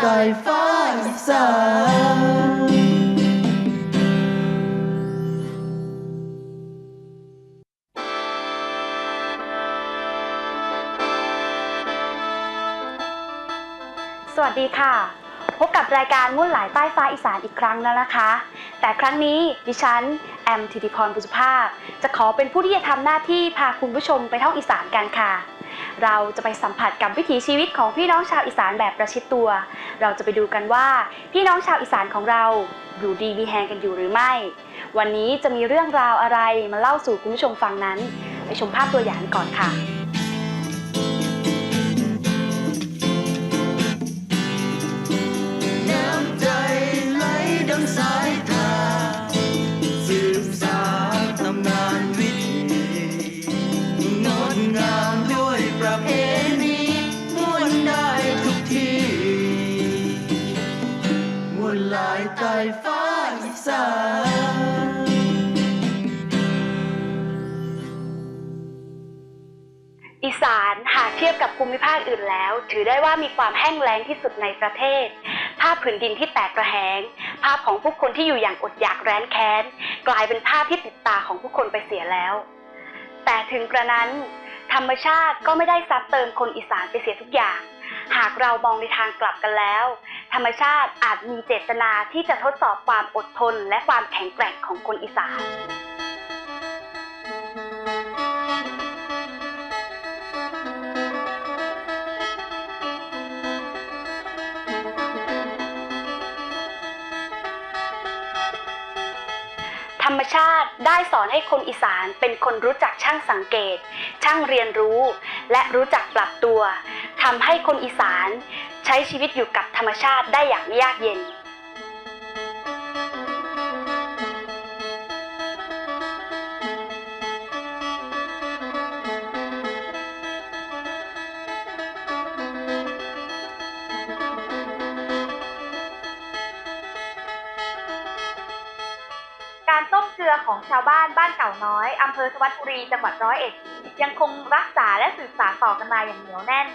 ใต้ฟ้าอีสานสวัสดีค่ะ พบกับรายการมุ่นหลายใต้ฟ้าอีสานอีกครั้งแล้วนะคะ แต่ครั้งนี้ดิฉัน แอมธิติพรบุษภาคจะขอเป็นผู้ที่จะทำหน้าที่พาคุณผู้ชมไปท่องอีสานกันค่ะ เราจะไปสัมผัสกับวิถีชีวิตของพี่น้องชาวอีสานแบบประชิดตัว เราจะไปดูกันว่า พี่น้องชาวอีสานของเราอยู่ดีมีแฮงกันอยู่หรือไม่ วันนี้จะมีเรื่องราวอะไรมาเล่าสู่คุณผู้ชมฟังนั้น ไปชมภาพตัวอย่างก่อนค่ะ ทียบกับภูมิภาคอื่นแล้ว ถือได้ว่ามีความแห้งแล้งที่สุดในประเทศ ภาพผืนดินที่แตกระแหง ภาพของผู้คนที่อยู่อย่างอดอยากแร้นแค้น กลายเป็นภาพที่ติดตาของผู้คนไปเสียแล้ว แต่ถึงกระนั้น ธรรมชาติก็ไม่ได้ซับเติมคนอีสานไปเสียทุกอย่าง หากเรามองในทางกลับกันแล้ว ธรรมชาติอาจมีเจตนาที่จะทดสอบความอดทนและความแข็งแกร่งของคนอีสาน ชาติได้สอนให้คนอีสานเป็นคนรู้จักช่างสังเกต ช่างเรียนรู้ และรู้จักปรับตัวทำให้คนอีสานใช้ชีวิตอยู่กับธรรมชาติได้อย่างยากเย็น ของชาวบ้านบ้านเก่าน้อยอำเภอสวัสดิ์บุรีจังหวัดร้อยเอ็ด ยังคงรักษาและสืบสานต่อกันมาอย่างเหนียวแน่น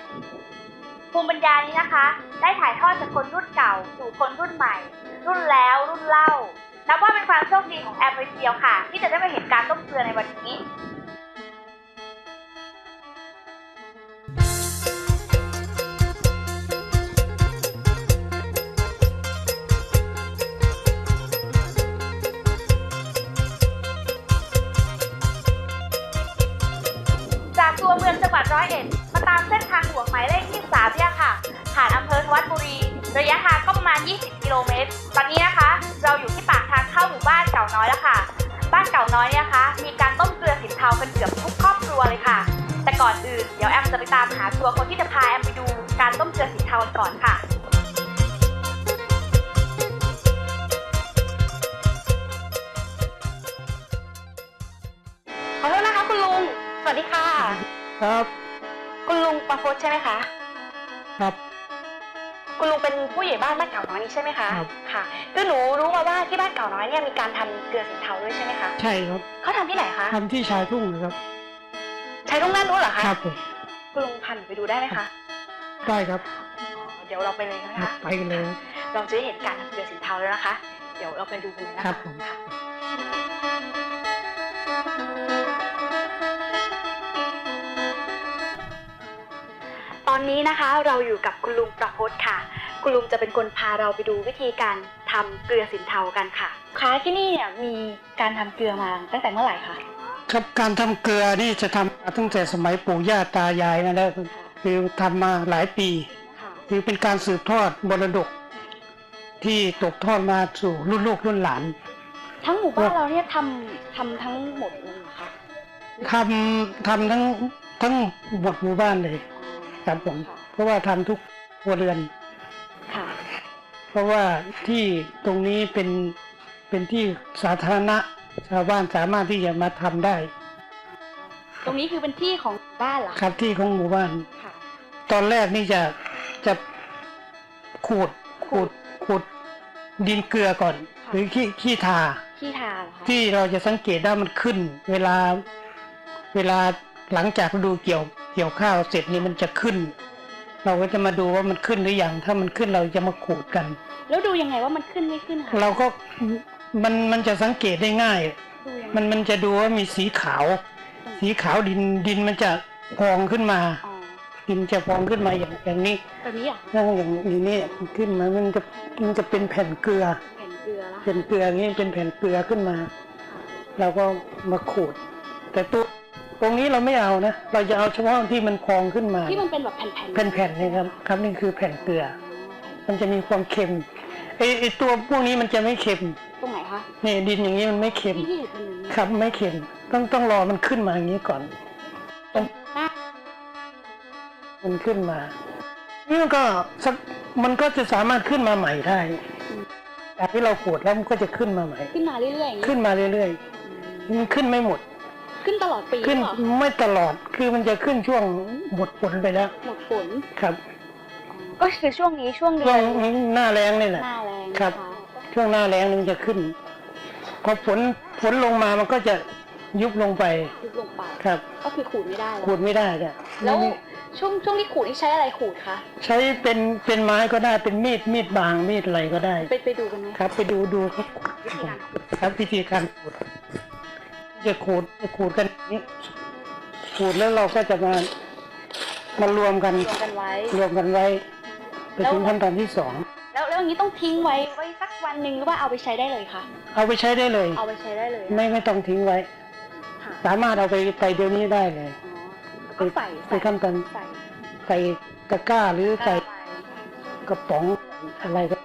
ภูมิปัญญานี้นะคะ ได้ถ่ายทอดจากคนรุ่นเก่า สู่คนรุ่นใหม่ รุ่นแล้วรุ่นเล่านับว่าเป็นความโชคดีของแอมเลยทีเดียวค่ะ ที่จะได้มาเห็นการต้มเกลือในวันนี้ ค่ะ บ้านเก่าน้อยเนี่ยนะคะ มีการต้มเกลือสินเทากันเกือบทุกครอบครัวเลยค่ะ แต่ก่อนอื่นเดี๋ยวแอมจะไปตามหาตัวคนที่จะพาแอมไปดูการต้มเกลือสินเทากันก่อนค่ะ ขอโทษนะคะคุณลุง สวัสดีค่ะ ครับ คุณลุงประพจน์ใช่ไหมคะ ครับ คุณลุงเป็นผู้ใหญ่บ้านบ้านเก่าน้อยนี่ใช่ไหมคะครับ ค่ะคือหนูรู้มาว่าที่บ้านเก่าน้อยเนี่ยมีการทำเกลือสินเทาด้วยใช่ไหมคะใช่ครับเขาทำที่ไหนคะทำที่ชายทุ่งนะครับ ใช้ตรงด้านนู้นเหรอคะครับผมคุณลุงพันไปดูได้ไหมคะได้ครับอ๋อเดี๋ยวเราไปเลยนะครัคะบไปกันเลยเราจะได้เห็นการทำเกลือสินเทาแล้วนะคะ เดี๋ยวเราไปดูกันเลยนะคะครับผมะตอนนี้นะคะเราอยู่กับคุณลุงประพจน์ค่ะ คุณลุงจะเป็นคนพาเราไปดูวิธีการทำเกลือสินเทากันค่ะค้าที่นี่เนี่ยมีการทำเกลือมาตั้งแต่เมื่อไหร่คะ ครับการทำเกลือนี่จะทำมาตั้งแต่สมัยปู่ย่าตายายนั่นแหละคือทำมาหลายปี ค่ะ คือเป็นการสืบทอดมรดก ที่ตกทอดมาสู่รุ่นลูกรุ่นหลานทั้งหมู่บ้านเราเนี่ยทำทำทั้งหมดเลยเหรอคะทำทำทั้งทั้งหมดหมู่บ้านเลย ครับผม เพราะว่าทำทุกครัวเรือน ค่ะ เพราะว่าที่ตรงนี้เป็นเป็นที่สาธารณะชาวบ้านสามารถที่จะมาทำได้ ตรงนี้คือเป็นที่ของบ้านเหรอครับที่ของหมู่บ้าน ค่ะ ตอนแรกนี่จะจะขูดขูดขูดดินเกลือก่อน หรือขี้ขี้ทาขี้ทาเหรอคะที่เราจะสังเกตได้มันขึ้น เวลาเวลาหลังจากฤดูเกี่ยวเกี่ยวข้าวเสร็จนี่มันจะขึ้น เราก็จะมาดูว่ามันขึ้นหรือยัง ถ้ามันขึ้นเราจะมาขูดกัน แล้วดูยังไงว่ามันขึ้นไม่ขึ้นคะเราก็มันมันจะสังเกตได้ง่าย ดูยังไงมันมันจะดูว่ามีสีขาว สีขาวดินดินมันจะพองขึ้นมา อ๋อดินจะพองขึ้นมาอย่างอย่างนี้แบบนี้เหรอะนั่นอย่างอย่างนี้ขึ้นมามันจะมันจะเป็นแผ่นเกลือแผ่นเกลือแล้วเป็นเกลืออย่างนี้เป็นแผ่นเกลือขึ้นมา เราก็มาขูด แต่ตัว ตรงนี้เราไม่เอานะ เราจะเอาเฉพาะที่มันพองขึ้นมา ที่มันเป็นแบบแผ่นๆ แผ่นๆนี่ครับครับนี่คือแผ่นเกลือ มันจะมีความเค็มไอไอตัวพวกนี้มันจะไม่เค็มตรงไหนคะนี่ดินอย่างนี้มันไม่เค็ม ที่ที่เห็นเป็นอย่างนี้ครับไม่เค็มต้องต้องรอมันขึ้นมาอย่างนี้ก่อนต้องหน้ามันขึ้นมานี่มันก็สักมันก็จะสามารถขึ้นมาใหม่ได้จากที่เราขูดแล้วมันก็จะขึ้นมาใหม่ ขึ้นมาเรื่อยๆอย่างนี้ขึ้นมาเรื่อยๆมันขึ้นไม่หมด ขึ้นตลอดปีขึ้นเหรอไม่ตลอดคือมันจะขึ้นช่วงหมดฝนไปแล้ว หมดฝนครับก็คือช่วงนี้ช่วงเดืช่วองนหน้าแรงนี่แหละหน้าแรงครับ นะะช่วงหน้าแรงนี่มันจะขึ้นพอฝนฝนลงมามันก็จะยุบลงไปยุบลงไปครับก็คือขูดไม่ได้ขูดไม่ได้เนี่ยแล้วนี่ช่วงช่วงที่ขูดนี่ใช้อะไรขูดคะใช้เป็นเป็นไม้ก็ได้เป็นมีดมีดบางมีดอะไรก็ได้ ไปไปดูกันไหมครับ ไปดูดูครับ วิธีการขูดครับวิธีการขูด จะขูดจะขูดกันอย่างนี้ขูดแล้วเราก็จะมามารวมกันรวมกันไว้ รวมกันไว้ไปถึงขั้นตอนที่สองแล้วแล้วอย่างนี้ต้องทิ้งไว้ไว้สักวันหนึ่งหรือว่าเอาไปใช้ได้เลยคะเอาไปใช้ได้เลย เอาไปใช้ได้เลยไม่ไม่ต้องทิ้งไว้ ค่ะสามารถเอาไปไปเดี๋ยวนี้ได้เลยอ๋อแล้วก็ใส่ไปขั้นตอนใส่ใส่ตะกร้าหรือใส่ไปกระป๋องอะไรก็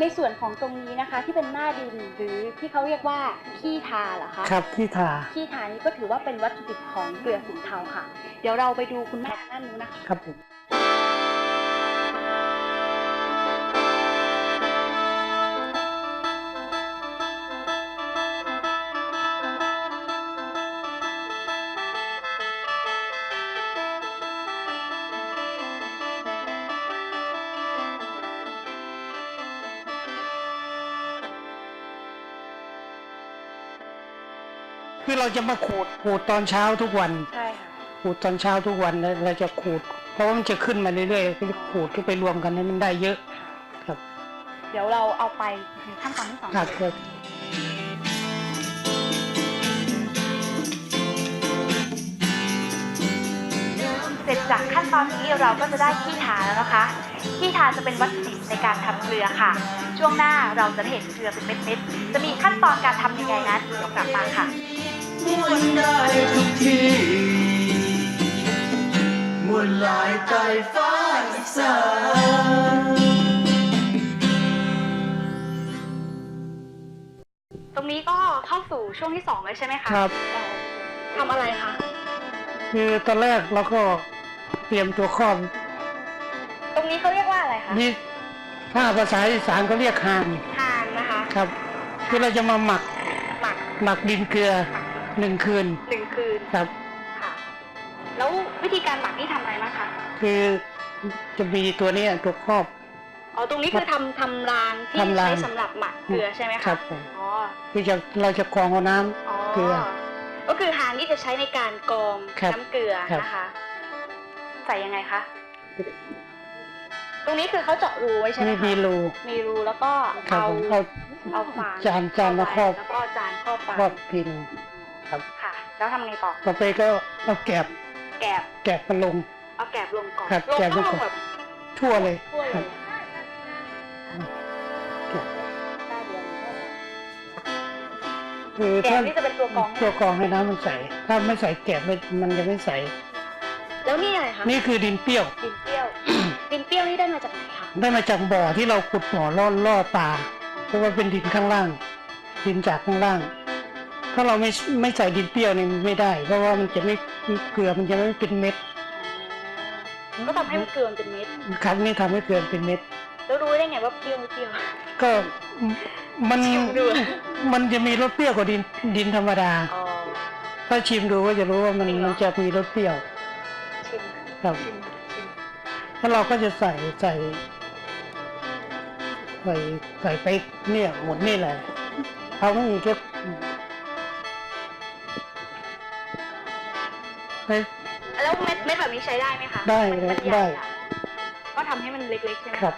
ในส่วนของตรงนี้นะคะที่เป็นหน้าดินหรือที่เขาเรียกว่าขี้ทาเหรอคะครับที่ทาขี้ทานี้ก็ถือว่าเป็นวัตถุดิบของเกลือสินเทาค่ะ เดี๋ยวเราไปดูคุณแม่ด้านนู้นนะคะ ครับผม เราจะมาขูดขูดตอนเช้าทุกวัน ใช่ค่ะขูดตอนเช้าทุกวันแล้วเราจะขูด เพราะว่ามันจะขึ้นมาเรื่อยๆก็จะขูดก็ไปรวมกันให้มันได้เยอะ ครับ เดี๋ยวเราเอาไปในขั้นตอนที่สองครับเลยครับเสร็จจากขั้นตอนนี้เราก็จะได้ขี้ทาแล้วนะคะขี้ทาจะเป็นวัตถุดิบในการทำเกลือค่ะ ช่วงหน้าเราจะได้เห็นเกลือเป็นเม็ดๆจะมีขั้นตอนการทำยังไงนั้นเดี๋ยวกลับมาค่ะ ม่วนได้ทุกที่ม่วนหลายใจฟ้าอีสานตรงนี้ก็เข้าสู่ช่วงที่สองเลยใช่ไหมคะครับ เอ่อทำอะไรคะ คือตอนแรกเราก็เตรียมตัวครอบตรงนี้เขาเรียกว่าอะไรคะนี่ถ้าภาษาอีสานเขาเรียกหานทานนะคะครับคือเราจะมาหมักหมักหมักดินเกลือ ห นึ่งคืนหนึ่งคืนครับ ค่ะ แล้ววิธีการหมักนี่ทำอะไรบ้างคะคือจะมีตัวเนี้ยตัวครอบ อ๋อตรงนี้คือทำทำรางที่ทำรางใช้สำหรับหมักเกลือใช่ไหมคะครับผมอ๋อคือจะเราจะกรองเอาน้ำ อ๋อเกลือก็คือหางนี่จะใช้ในการกรองครับน้ำเกลือครับ นะคะ ใส่ยังไงคะตรงนี้คือเขาเจาะรูไว้ใช่ไหมนี่คะมีรูมีรูแล้วก็ครับเอาผมเอา เอาฝางจานจานมาครอบ แล้วก็จานครอบฝาง ครอบพิน ครับ ค่ะ แล้วทำไงต่อ ต่อไปก็เอาแกบแกบแกบมาลง เอาแกบลงก่อนครับลงแกบต้องลลงงก่อน แบบทั่วเลยทั่วเลครัยบได้เดือนคือแกถ้าบนี่จะเป็นตัวกรองให้ตัวกรองให้น้ำมันใส ถ้าไม่ใส่แกบไม่มันจะไม่ใส แล้วนี่อะไรคะนี่คือดินเปรี้ยว ดินเปรี้ยว ดินเปรี้ยวนี่ได้มาจากไหนคะได้มาจากบ่อที่เราขุดบ่อล่อล่อปลาเพราะว่าเป็นดินข้างล่าง ดินจากข้างล่าง ถ้าเราไม่ไม่ใส่ดินเปรี้ยวนี่มันไม่ได้ เพราะว่ามันจะไม่เกลือมันจะไม่เป็นเม็ดก็ทำให้มันเกลือมันเป็นเม็ดครับนี่ทำให้เกลือเป็นเม็ด แล้วรู้ได้ไงว่าเปรี้ยวไม่เปรี้ยว ก็มันชิมดูมันจะมีรสเปรี้ยวกว่าดินดินธรรมดาอ๋อถ้าชิมดูก็จะรู้ว่ามันจริงเหรอมันจะมีรสเปรี้ยวชิมครับชิมชิมแล้วเราก็จะใส่ใส่ใส่ใส่ไปเนี่ยหมดนี่แหละเอาไม่มีแค่ ไปแล้วเม็ดเม็ดแบบนี้ใช้ได้ไหมคะได้มันมันใหญ่ได้ อะก็ทำให้มันเล็กๆใช่ไหมครับ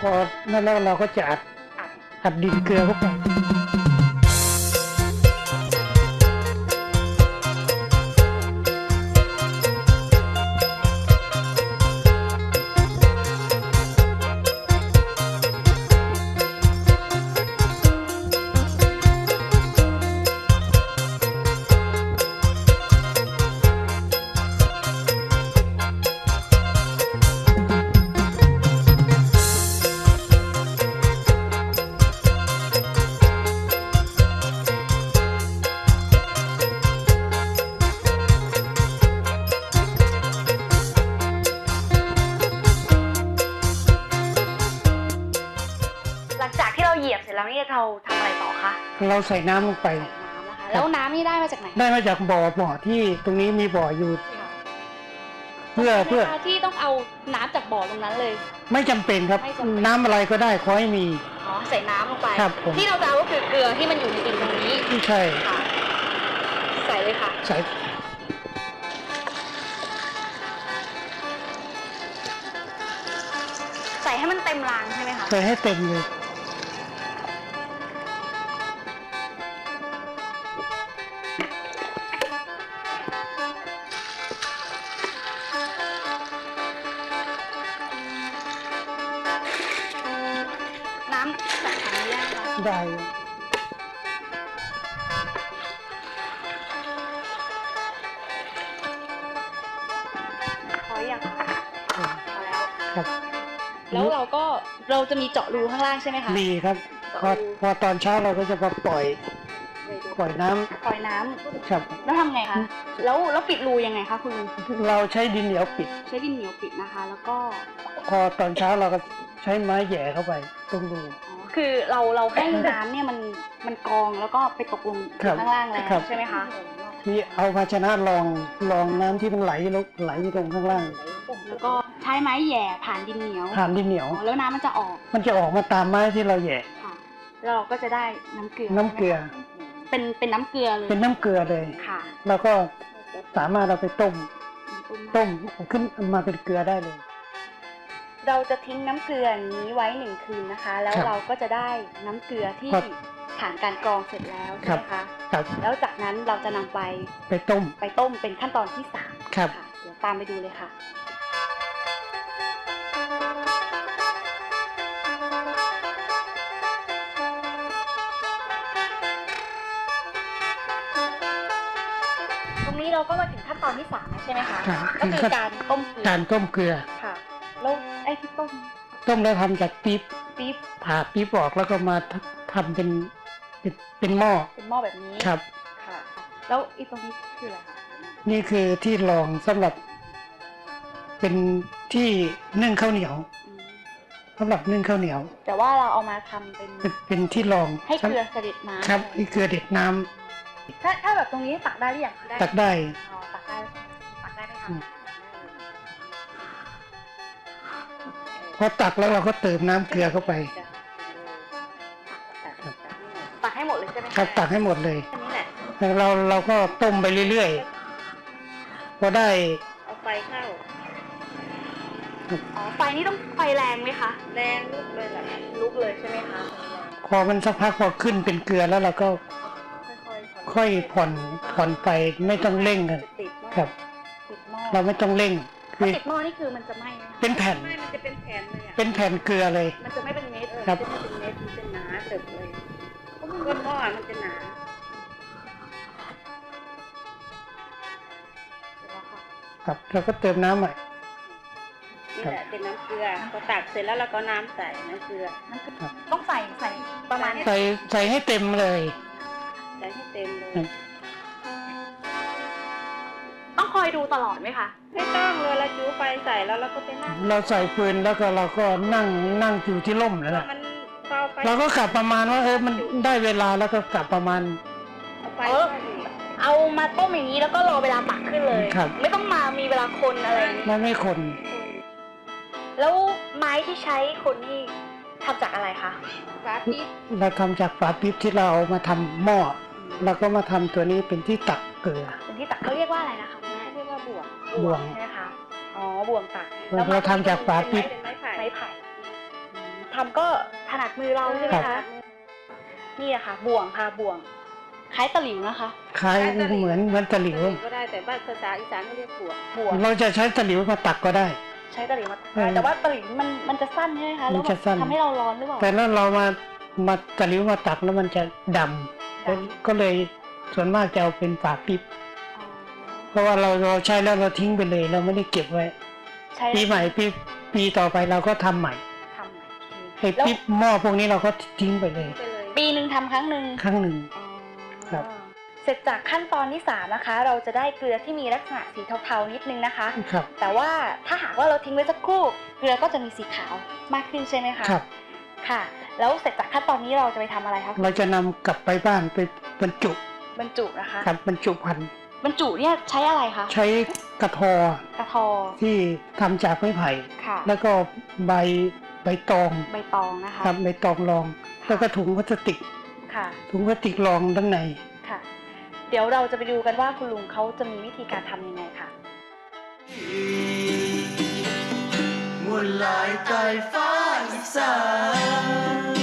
พอนั่นแล้วเราก็จะอัดอัดดินเกลือเข้าไป เราใส่น้ำลงไปใส่น้ำนะคะแล้วน้ำนี่ได้มาจากไหนได้มาจากบ่อบ่อที่ตรงนี้มีบ่ออยู่ เพื่อเพื่อใช่ไหมคะที่ต้องเอาน้ำจากบ่อตรงนั้นเลย ไม่จำเป็นครับ ไม่จำเป็น น้ำอะไรก็ได้ขอให้มี อ๋อใส่น้ำลงไป ครับผม ที่เราจะเอาก็คือเกลือที่มันอยู่ในดินตรงนี้ที่ใช่ค่ะ ใส่เลยค่ะ ใส่ใส่ให้มันเต็มรางใช่ไหมคะ ใส่ให้เต็มเลย ครับ แล้วเราก็เราจะมีเจาะรูข้างล่างใช่ไหมคะ มีครับ พอพอตอนเช้าเราก็จะมาปล่อย ปล่อยน้ำปล่อยน้ำครับ แล้วทำไงคะ แล้วแล้วปิดรูยังไงคะคุณลุงเราใช้ดินเหนียวปิด ใช้ดินเหนียวปิดนะคะ แล้วก็ พอตอนเช้าเราก็ใช้ไม้แหย่เข้าไปตรงรู อ๋อคือเราเราให้น้ำเนี่ยมันมันกองแล้วก็ไปตกลงครับข้างล่างแล้วครับ ใช่ไหมคะ ที่เอาภาชนะรองรองน้ำที่มันไหลลงไหลลงข้างล่าง แล้วก็ใช้ไม้แหย่ผ่านดินเหนียวผ่านดินเหนียวอ๋อแล้วน้ำมันจะออกมันจะออกมาตามไม้ที่เราแหย่ค่ะแล้วเราก็จะได้น้ำเกลือน้ำเกลือ เป็นเป็นน้ำเกลือเลยเป็นน้ำเกลือเลย ค่ะแล้วก็สามารถเอาไปต้มต้ม ต้มขึ้นมาเป็นเกลือได้เลย เราจะทิ้งน้ำเกลือนี้ไว้หนึ่งคืนนะคะ แล้วครับเราก็จะได้น้ำเกลือที่ครับผ่านการกรองเสร็จแล้วครัใช่บ ไหมคะครับ แล้วจากนั้นเราจะนำไปไปต้ม ไปต้มเป็นขั้นตอนที่สามครับค่ะเดี๋ยวตามไปดูเลยค่ะ ตรงนี้เราก็มาถึงขั้นตอนที่สามแล้วใช่ไหมคะ ครับก็คือการต้มเกลือ การต้มเกลือค่ะแล้ว ไอ้ที่ต้มต้มแล้วทำจากปี๊บปี๊บผ่าปี๊บออกแล้วก็มาททำเป็นเป็นเป็นหม้อเป็นหม้อแบบนี้ครับค่ะ แล้วอีตรงนี้คืออะไรคะนี่คือที่รองสำหรับ เป็นที่นึ่งข้าวเหนียวอืมสำหรับนึ่งข้าวเหนียว แต่ว่าเราเอามาทำเป็นเป็นเป็นที่รองให้เกลือเสด็จน้ำครับนี่เกลือเด็ดน้ำถ้าถ้าแบบตรงนี้ตักได้หรือยังได้ตักได้อ๋อตักได้ตักได้ไหมคะ พอตักแล้วเราก็เติมน้ำเกลือเข้าไป ตักให้หมดเลยใช่ไหมะครับตักให้หมดเลย อันนี้แหละแล้วเราเราก็ต้มไปเรื่อยๆพอได้ เอาไฟเข้า อ๋อ ไฟนี่ต้องไฟแรงไหมคะ แรงลุกเลยแหละลุกเลยใช่ไหมคะพอมันสักพักพอขึ้นเป็นเกลือแล้วเราก็ค่อยๆผ่อนค่อยผ่อนผ่อนไปไม่ต้องเร่งกัน ติดมากครับ ติดหม้อเราไม่ต้องเร่งคืถ้าอติดหม้อนี่คือมันจะไหม้ไหมคะเป็นแผ่น ไม่มันจะ เป็นแผ่นเลยอะเป็นแผ่นเกลือเลย มันจะไม่เป็นเม็ดเออครับมันจะไม่เป็นเม็ดมันจะหนาเติบเลยก้นหม้อมันจะหนาเสร็จแล้วค่ะครับเราก็เติมน้ำใหม่นี่แหละเป็นน้ำเกลือพอตักเสร็จแล้วเราก็น้ำใส่น้ำเกลือนั่นคือต้องใส่ใส่ประมาณใส่ใส่ให้เต็มเลย ใส่ให้เต็มเลย อืมต้องคอยดูตลอดไหมคะ ไม่ต้องเลยเราจูไฟใส่แล้วเราก็ไปนั่งเราใส่ฟืนแล้วก็เราก็นั่งนั่งอยู่ที่ร่มแล้วพอล่ะมันเบาไฟเราก็กลับประมาณว่าเออมันได้เวลาแล้วก็กลับประมาณ เอาไฟเออเข้าอีกเอามาต้มอย่างนี้แล้วก็รอเวลาตักขึ้นเลย ครับ ไม่ต้องมามีเวลาคนอะไรอย่างนี้เราไม่คนแล้วไม้ที่ใช้คนนี่ทำจากอะไรคะฟ้าปิดเราทำจากฝาปิ๊บที่เราเอามาทำหม้อแล้วก็มาทำตัวนี้เป็นที่ตักเกลือ เป็นที่ตักเขาเรียกว่าอะไรนะคะคุณแม่เรียก ว่าบวกบ่วง ใช่ไหมคะอ๋อบ่วงตักเราเราทำจากฝาปิ๊บเป็นไม้ไผ่ไม้ไผ่อืมทำก็ถนัดมือเราใช่ไหมครัคะบ นี่อะค่ะ บ่วงค่ะบ่วงคล้ายตะหลิวนะคะ คล้ายเหมือนเหมือนตะหลิว ก็ได้แต่บ้านภาษาอีสานเขาเรียกบวกบ่วงเราจะใช้ตะหลิวมาตักก็ได้ ใช้ตะหลิวมาตักเออแต่ว่าตะหลิวมันมันจะสั้นใช่ไหมคะแล้วมันจะสั้น ทำให้เราร้อนหรือเปล่าแต่แล้วเรามามาตะหลิวมาตักแล้วมันจะดำดำก็เลยส่วนมากจะเอาเป็นฝาปิ๊บอ๋อเพ ราะว่าเราเราใช้แล้วเราทิ้งไปเลย เราไม่ได้เก็บไว้ ใช้ปีใหม่ปีปีต่อไปเราก็ทำใหม่ทำใหม่ไอ้แล้วปิ๊บหม้อพวกนี้เราก็ทิ้งไปเลย ไปเลยปีหนึ่งทำครั้งหนึ่ง ครั้งหนึ่งอ๋อครับ เสร็จจากขั้นตอนที่ 3 นะคะ เราจะได้เกลือที่มีลักษณะสีเทาๆนิดนึงนะคะ ครับ แต่ว่าถ้าหากว่าเราทิ้งไว้สักครู่ เกลือก็จะมีสีขาวมากขึ้นใช่ไหมคะครับ ค่ะ แล้วเสร็จจากขั้นตอนนี้เราจะไปทำอะไรคะเราจะนำกลับไปบ้านไปบรรจุบรรจุนะคะ ครับบรรจุพันธุ์ บรรจุเนี่ยใช้อะไรคะ ใช้กระทอกระทอ ที่ทำจากไม้ไผ่ ค่ะ แล้วก็ใบใบตองใบตองนะคะ ครับใบตองรอง แล้วก็ถุงพลาสติก ค่ะ ถุงพลาสติกรองด้านใน ค่ะ เดี๋ยวเราจะไปดูกันว่าคุณลุงเขาจะมีวิธีการทำยังไงค่ะมวลลายใต้ฟ้าอีสาน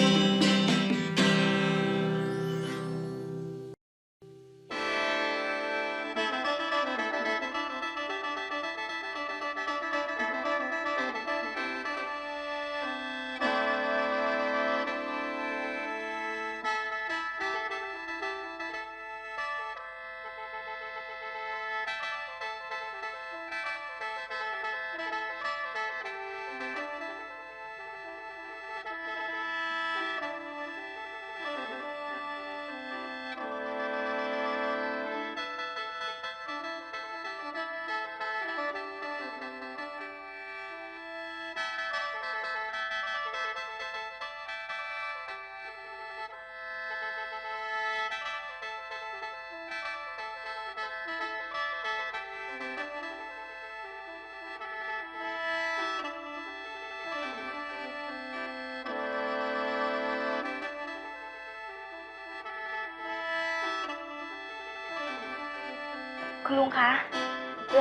คุณลุงคะ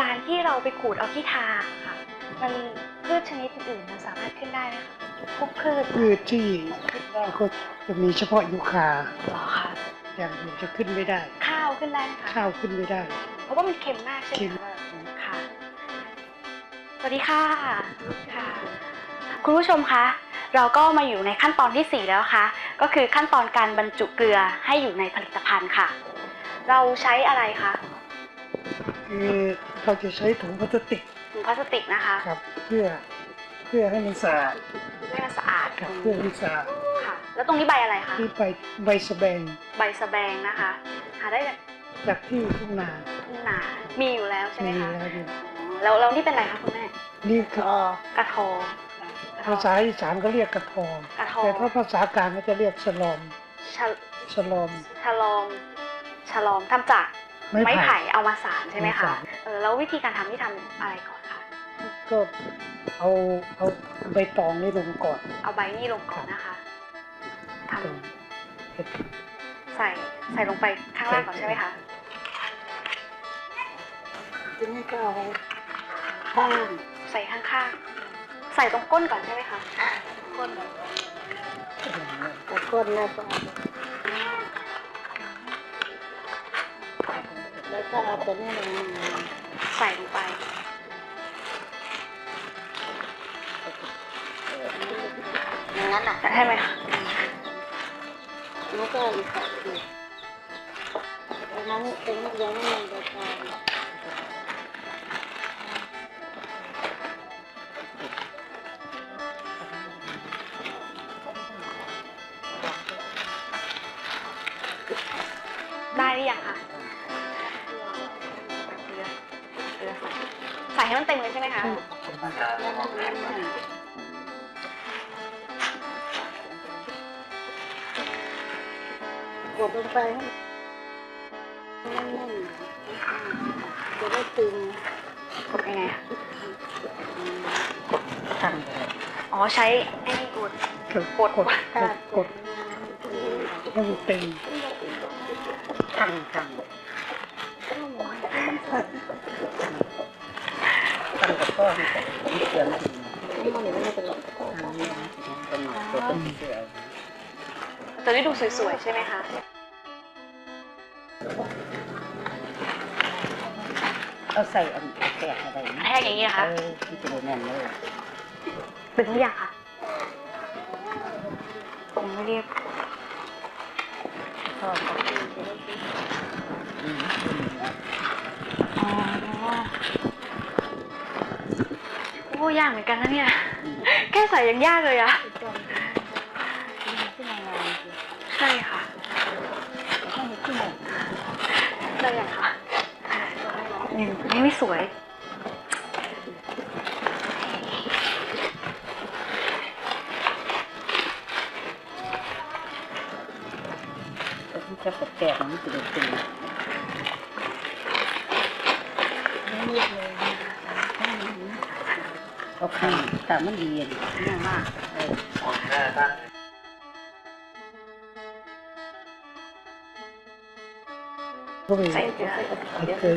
ลานที่เราไปขูดเอาที่ทาค่ะ มันพืชชนิดอื่นๆมันสามารถขึ้นได้ไหมคะพวกพืชพืชที่ขึ้นได้ก็จะมีเฉพาะยูคาเหรอคะอย่างอื่นจะขึ้นไม่ได้ ข้าวขึ้นได้ไหมคะข้าวขึ้นไม่ได้ เพราะว่ามันเค็มมากใช่ไหมเค็มคะมากค่ะ สวัสดีค่ะค่ะ คุณผู้ชมคะเราก็มาอยู่ในขั้นตอนที่ 4 แล้วค่ะ ก็คือขั้นตอนการบรรจุเกลือให้อยู่ในผลิตภัณฑ์ค่ะ เราใช้อะไรคะ คือเราจะใช้ถุงพลาสติกถุงพลาสติกนะคะครับ เพื่อเพื่อให้มันสะอาดให้มันสะอาดครับเพื่อให้มันสะอาดค่ะ แล้วตรงนี้ใบอะไรคะที่ใบใบสะแบงใบสะแบงนะคะ หาได้จากจากที่ทุ่งนาทุ่งนา มีอยู่แล้วใช่ไหมมีคะแล้วนี่อ๋อแล้วแล้วนี่เป็นอะไรคะคุณแม่นี่คือกระทอ ภาษาอีสานก็เรียกกระทองกระทอแต่ถ้าภาษากลางก็จะเรียกสลอมชะสลอมฉลอมฉลอมทำจาก ไม้ไม้ไผ่ไผ่เอามาสานใช่ไหมมาคะสานเออแล้ววิธีการทำที่ทำอะไรก่อนคะก็เอาเอาใบตองนี่ลงก่อน เอาใบนี่ลงก่อนนะคะทตรงเห็ดำใส่ใส่ลงไปข้างล่างก่อนใช่ไหมคะทีนี้ก็เอาข้างใส่ข้างๆใส่ตรงก้นก่อนใช่ไหมคะก้นก่อนตะก้นแล้วก็ ก็เอาตัวนี้ลงใส่ลงไปอย่างนั้นอะใช่ไหมคะแล้วก็อีกสักทีอันนั้นเป็นยังไม่มี ไปให้แน่นๆจะได้ตึงกดยังไงคะทำใช้ไอ้นี่กด กดกดกดกดกดให้มันตึงทั้งทั้งตั้งกับก้อนมีเกลือจริงมันไม่เป็นหรอกทางนี้เป็นตัวต้นเกลือจะได้ดูสวยๆใช่ไหมคะ เอาใส่อันแตกอะไรแทกอย่างนี้นะคะ เออที่จะได้แน่นเลยเป็นทุกอย่างค่ะยังไม่เรียบชอบอืมอ๋อโอ้ยากเหมือนกันนะเนี่ยแค่ใส่ยังยากเลยอะใช่ค่ะได้ยังค่ะ นี่นี่ไม่สวย แต่ที่จะแตกมันจะได้ตึงเอาข้างแต่มันดีอะนี่มากเออพวกนี้ ใส่เกลือเคย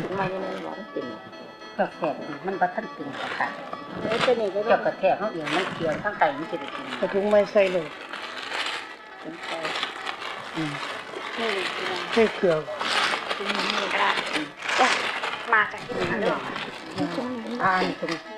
ก็แทกมันบัทันตึงกับขาเกี่ยวกับแทกเขาเองมันเกี่ยวข้างไตมันจะได้ตึงกระทุ้งไม่ใส่เลยอืมใส่เกลือก็ได้จ้ะมาจากที่ไหนคะเรื่องอ่านตึง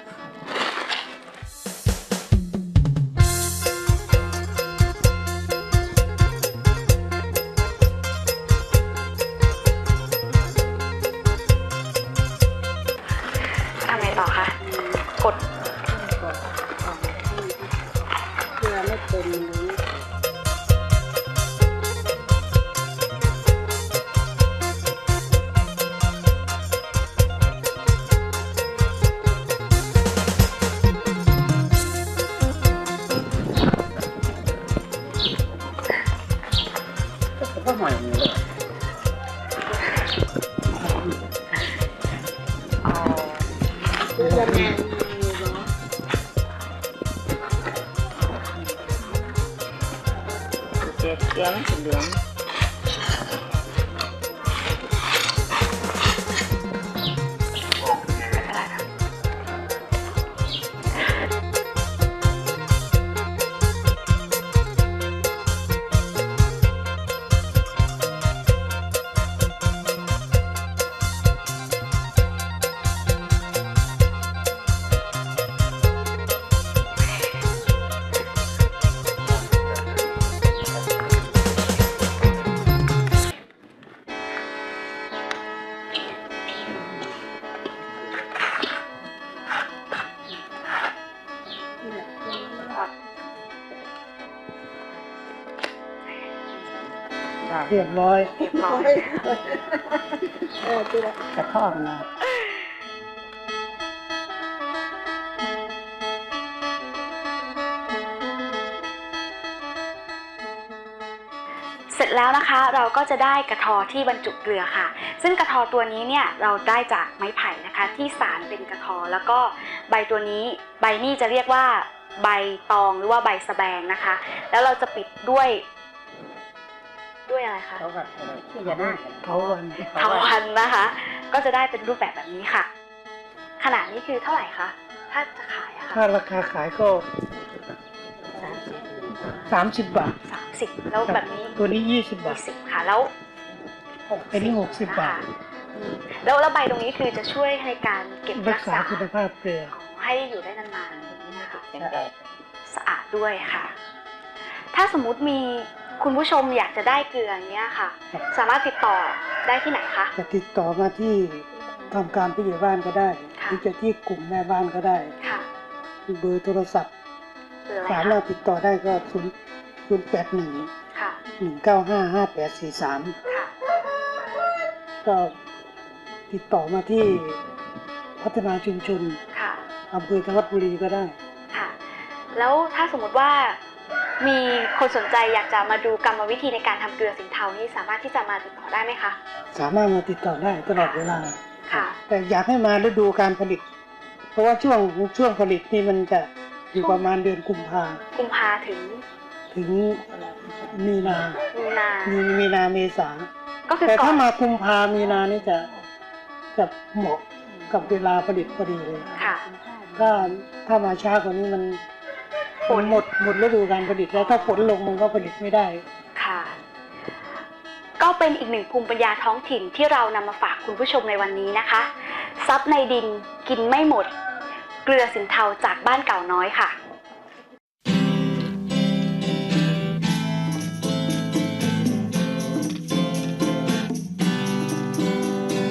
เจ๊เจ๊มันเป็นเหลือง ได้เรียบร้อยเรียบร้อยกระท่อมนะเสร็จแล้วนะคะเราก็จะได้กระทอที่บรรจุเกลือค่ะ ซึ่งกระทอตัวนี้เนี่ยเราได้จากไม้ไผ่นะคะ ที่สารเป็นกระทอแล้วก็ใบตัวนี้ใบนี้จะเรียกว่าใบตองหรือว่าใบสะแบงนะคะ แล้วเราจะปิดด้วย ด้วยอะไรคะเขาแบบอะไรที่จะน่าเขาวันเทาวันนะคะ ก็จะได้เป็นรูปแบบแบบนี้ค่ะ ขนาดนี้คือเท่าไหร่คะถ้าจะขายอะค่ะถ้าราคาขายก็สามสิบบาทสามสิบแล้วแบบนี้ตัวนี้ยี่สิบบายี่ทสิบค่ะแล้วหกอันนี้หกสิบบาทอืมแล้วแล้วใบตรงนี้คือจะช่วยในการเก็บรัรักกษาษาคุณภาพเกลืออ๋อให้อยู่ได้นานๆแบบนี้นะคะเป็นแดดสะอาดด้วยค่ะ ถ้าสมมุติมี คุณผู้ชมอยากจะได้เกลืออย่างเงี้ยค่ะ ครับ สามารถติดต่อได้ที่ไหนคะ จะติดต่อมาที่ทำการผู้ใหญ่บ้านก็ได้ค่ะหรือจะที่กลุ่มแม่บ้านก็ได้ ค่ะเบอร์โทรศัพท์เกลืออะไรสาคะมารถติดต่อได้ก็ศูนย์ศูนย์แปดหนึ่งค่ะหนึ่งเก้าห้าห้าแปดสี่สามค่ะ ก็ติดต่อมาที่พัฒนาชุมชนค่ะ อำเภอธวัดบุรีก็ได้ ค่ะ แล้วถ้าสมมติว่า มีคนสนใจอยากจะมาดูกรรมวิธีในการทำเกลือสินเทานี่สามารถที่จะมาติดต่อได้ไหมคะ สามารถมาติดต่อได้ตลอดเวลา ค่ะ แต่อยากให้มาฤดูการผลิต เพราะว่าช่วงช่วงผลิตนี่มันจะอยู่ประมาณเดือนกุมภากุมภาถึง ถึงมีนามีนามีมีนาเมษาก็คือแต่ก่อถ้านมากุมภามีนานี่จะจะเหมาะกับเวลาผลิตพอดีเลยค่ะถ้าถ้ามาช้ากว่านี้มัน ฝนหมดหมดฤดูการผลิตแล้วถ้าฝนลงมันก็ผลิตไม่ได้ ค่ะ ก็เป็นอีกหนึ่งภูมิปัญญาท้องถิ่นที่เรานำมาฝากคุณผู้ชมในวันนี้นะคะซับในดินกินไม่หมด เกลือสินเทาจากบ้านเก่าน้อยค่ะ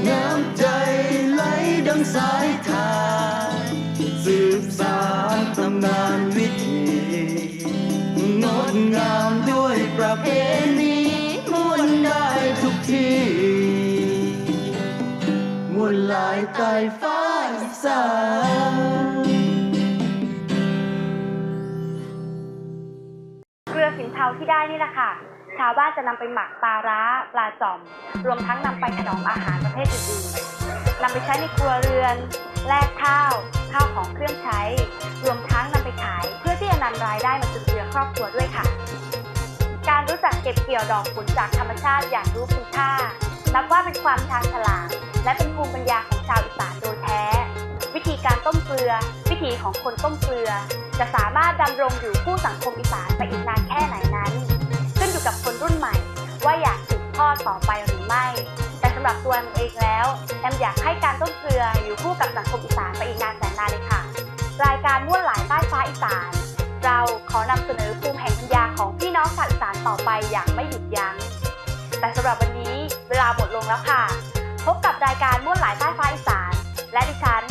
น้ำใจไหลดังสาย ประเพณีมวนได้ทุกที่มวนลายใต้ฟ้าอีสานเกลือสินเทาที่ได้นี่แหละค่ะ ชาวบ้านจะนำไปหมักปลาร้าปลาจอม รวมทั้งนำไปถนอมอาหารประเภทอื่นๆนำไปใช้ในครัวเรือน แลกข้าว ข้าวของเครื่องใช้ รวมทั้งนำไปขายเพื่อที่จะนำรายได้มาจุนเจือครอบครัวด้วยค่ะ การรู้จักเก็บเกี่ยวดอกผลจากธรรมชาติอย่างรู้คุณค่า นับว่าเป็นความชาญฉลาด และเป็นภูมิปัญญาของชาวอีสานโดยแท้ วิธีการต้มเกลือ วิธีของคนต้มเกลือ จะสามารถดำรงอยู่คู่สังคมอีสานไปอีกนานแค่ไหนนั้น ขึ้นอยู่กับคนรุ่นใหม่ ว่าอยากสืบทอดต่อไปหรือไม่ แต่สำหรับตัวแอมเองแล้วแอมอยากให้การต้มเกลืออยู่คู่กับสังคมอีสานไปอีกนานแสนนานเลยค่ะ รายการม่วนหลายใต้ฟ้าอีสาน เราขอนำเสนอภูมิแห่งปัญญาของพี่น้องชาวอีสานต่อไปอย่างไม่หยุดยัง้ง แต่สำหรับวันนี้เวลาหมดลงแล้วค่ะ พบกับรายการม่วนหลายใต้ฟ้าอีสาน และดิฉัน